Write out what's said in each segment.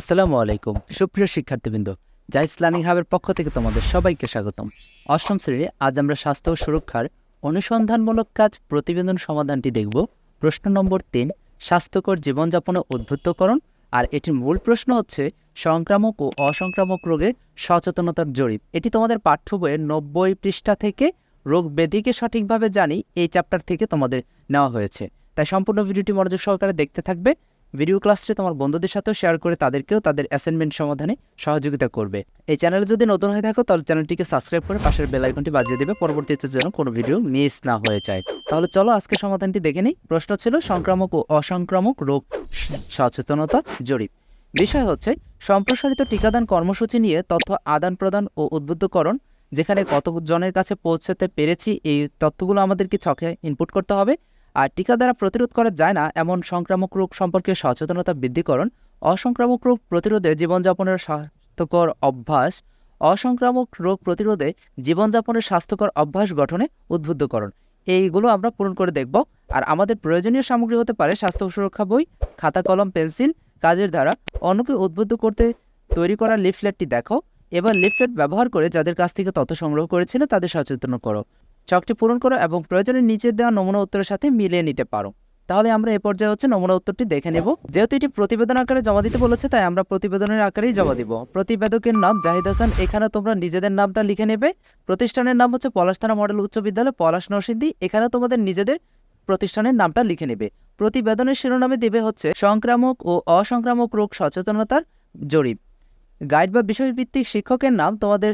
আসসালামু আলাইকুম, সুপ্রিয় শিক্ষার্থীবৃন্দ জাইস লার্নিং হাবের পক্ষ থেকে তোমাদের সবাইকে স্বাগতম। অষ্টম শ্রেণি আজ আমরা স্বাস্থ্য ও সুরক্ষার অনুসন্ধানমূলক কাজ প্রতিবেদন সমাধানটি দেখব। প্রশ্ন নম্বর তিন, স্বাস্থ্যকর জীবনযাপনে উদ্বুদ্ধকরণ, আর এটির মূল প্রশ্ন হচ্ছে, সংক্রামক ও অসংক্রামক রোগের সচেতনতার জরিপ। এটি তোমাদের পাঠ্য বইয়ের নব্বই পৃষ্ঠা থেকে রোগ ব্যাধিকে সঠিকভাবে জানি এই চ্যাপ্টার থেকে তোমাদের নেওয়া হয়েছে। তাই সম্পূর্ণ ভিডিওটি মনোযোগ সহকারে দেখতে থাকবে। ভিডিও ক্লাসটি তোমার বন্ধুদের সাথেও শেয়ার করে তাদেরকেও তাদের অ্যাসাইনমেন্ট সমাধানে সহযোগিতা করবে। এই চ্যানেলে যদি নতুন হয়ে থাকো, তাহলে চ্যানেলটিকে সাবস্ক্রাইব করে পাশের বেল আইকনটি বাজিয়ে দেবে। পরবর্তীতে যেন কোনো ভিডিও মিস না হয়ে যায়। তাহলে চলো আজকে সমাধানটি দেখে নিই। প্রশ্ন ছিল, সংক্রামক ও অসংক্রামক রোগ সচেতনতা জরিপ। বিষয় হচ্ছে, সম্প্রসারিত টিকাদান কর্মসূচি নিয়ে তথ্য আদান প্রদান ও উদ্বুদ্ধকরণ, যেখানে কত জনের কাছে পৌঁছাতে পেরেছি, এই তথ্যগুলো আমাদেরকে ছকে ইনপুট করতে হবে। আর টিকা দ্বারা প্রতিরোধ করা যায় না, এমন সংক্রামক রোগ সম্পর্কে সচেতনতা বৃদ্ধিকরণ, অসংক্রামক রোগ প্রতিরোধে জীবনযাপনের স্বাস্থ্যকর অভ্যাস, অসংক্রামক রোগ প্রতিরোধে জীবনযাপনের স্বাস্থ্যকর অভ্যাস গঠনে উদ্বুদ্ধকরণ। এইগুলো আমরা পূরণ করে দেখব। আর আমাদের প্রয়োজনীয় সামগ্রী হতে পারে স্বাস্থ্য সুরক্ষা বই, খাতা কলম, পেন্সিল, কাজের দ্বারা। অন্যকে উদ্বুদ্ধ করতে তৈরি করা লিফলেটটি দেখো। এবার লিফলেট ব্যবহার করে যাদের কাছ থেকে তথ্য সংগ্রহ করেছিলে তাদের সচেতন করো। চকটি পূরণ করো এবং প্রয়োজনে নিচে দেওয়া নমুনা উত্তরের সাথে মিলিয়ে নিতে পারো। তাহলে আমরা এ পর্যায়ে হচ্ছে নমুনা উত্তরটি দেখে নেব। যেহেতু এটি প্রতিবেদন আকারে জমা দিতে বলেছে, তাই আমরা প্রতিবেদনের আকারেই জমা দিব। প্রতিবেদকের নাম জাহিদ হাসান এখানে তোমরা নিজেদের নামটা লিখে নেবে। প্রতিষ্ঠানের নাম হচ্ছে পলাশথানা মডেল উচ্চ বিদ্যালয়, পলাশ নরসিদ্ধি এখানে তোমাদের নিজেদের প্রতিষ্ঠানের নামটা লিখে নেবে। প্রতিবেদনের শিরোনামে দেবে হচ্ছে সংক্রামক ও অসংক্রামক রোগ সচেতনতার জরিপ। গাইড বা বিষয়ভিত্তিক শিক্ষকের নাম তোমাদের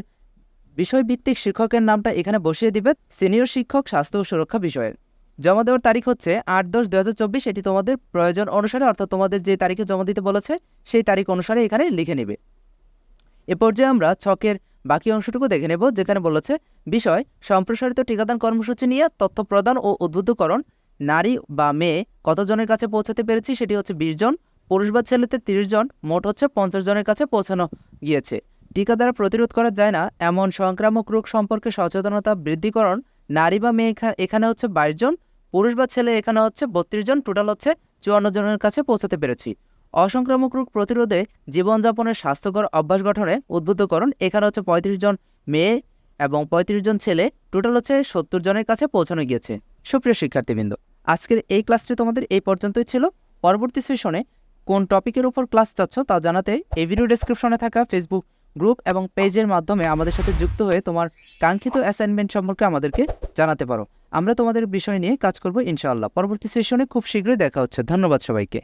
বিষয়ভিত্তিক শিক্ষকের নামটা এখানে বসিয়ে দিবে সিনিয়র শিক্ষক স্বাস্থ্য ও সুরক্ষা বিষয়ের। জমা দেওয়ার তারিখ হচ্ছে আট দশ দু হাজার চব্বিশ, এটি তোমাদের প্রয়োজন অনুসারে, অর্থাৎ তোমাদের যে তারিখে জমা দিতে বলেছে, সেই তারিখ অনুসারে এখানে লিখে নেবে। এ পর্যায়ে আমরা ছকের বাকি অংশটুকু দেখে নেব, যেখানে বলেছে, বিষয়, সম্প্রসারিত টিকাদান কর্মসূচি নিয়ে তথ্য প্রদান ও উদ্বুদ্ধকরণ, নারী বা মেয়ে কতজনের কাছে পৌঁছাতে পেরেছি, সেটি হচ্ছে বিশ জন, পুরুষ বা ছেলেতে তিরিশ জন, মোট হচ্ছে পঞ্চাশ জনের কাছে পৌঁছানো গিয়েছে। টিকা দ্বারা প্রতিরোধ করা যায় না, এমন সংক্রামক রোগ সম্পর্কে সচেতনতা বৃদ্ধিকরণ, নারী বা মেয়ে এখানে হচ্ছে বাইশ জন, পুরুষ বা ছেলে এখানে হচ্ছে বত্রিশ জন, টোটাল হচ্ছে চুয়ান্ন জনের কাছে পৌঁছাতে পেরেছি। অসংক্রামক রোগ প্রতিরোধে জীবনযাপনের স্বাস্থ্যকর অভ্যাস গঠনে উদ্বুদ্ধকরণ, এখানে হচ্ছে পঁয়ত্রিশ জন মেয়ে এবং পঁয়ত্রিশ জন ছেলে, টোটাল হচ্ছে সত্তর জনের কাছে পৌঁছানো গিয়েছে। সুপ্রিয় শিক্ষার্থীবৃন্দ, আজকের এই ক্লাসটি তোমাদের এই পর্যন্তই ছিল। পরবর্তী সেশনে কোন টপিকের উপর ক্লাস চাচ্ছ তা জানাতে এই ভিডিও ডেসক্রিপশনে থাকা ফেসবুক গ্রুপ এবং পেজের মাধ্যমে আমাদের সাথে যুক্ত হয়ে তোমার কাঙ্ক্ষিত অ্যাসাইনমেন্ট সম্পর্কে আমাদেরকে জানাতে পারো। আমরা তোমাদের বিষয় নিয়ে কাজ করব ইনশাআল্লাহ। পরবর্তী সেশনে খুব শীঘ্রই দেখা হচ্ছে। ধন্যবাদ সবাইকে।